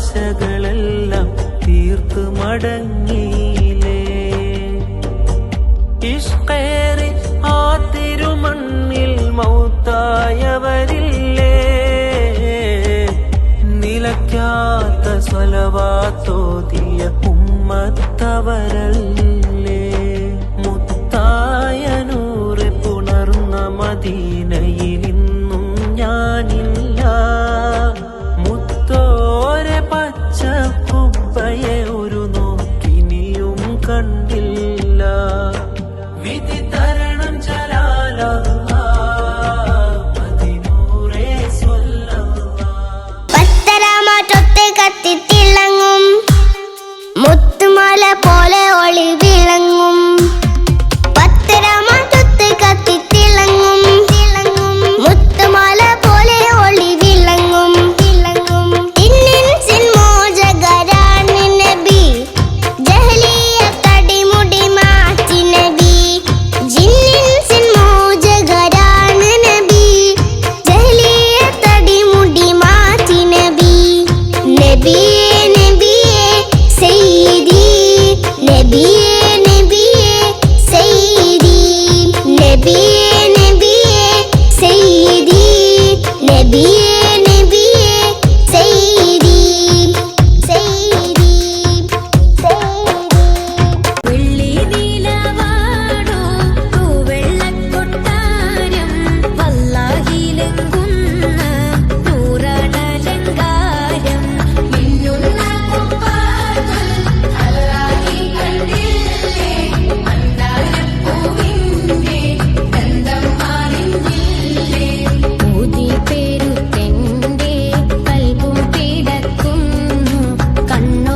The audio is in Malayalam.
ആശകളെല്ലാം തീർത്തു മടങ്ങിയിലേ ഇഷ്കേറി ആ തിരുമണ്ണിൽ മൗത്തായവരില്ലേ? നിലയ്ക്കാത്ത സ്വലവാത്തോതിയ ഉമ്മത്തവരല്ലേ? മുത്തായ നൂറ് പുണർന്ന മദീനയിൽ മുത്തോരെ പച്ച കുബ്ബയെ ഒരു നോക്കിനിയും കണ്ടില്ല. വിധി തരണം ചലാല പത്തരമാറ്റൊത്ത് കത്തിത്തിളങ്ങും. മുത്തുമാല പോലെ ഒളി സയ്യിദി നബിയേ നബിയേ സയ്യിദി നബിയേ നബിയേ നബിയേ നബിയേ. bacano.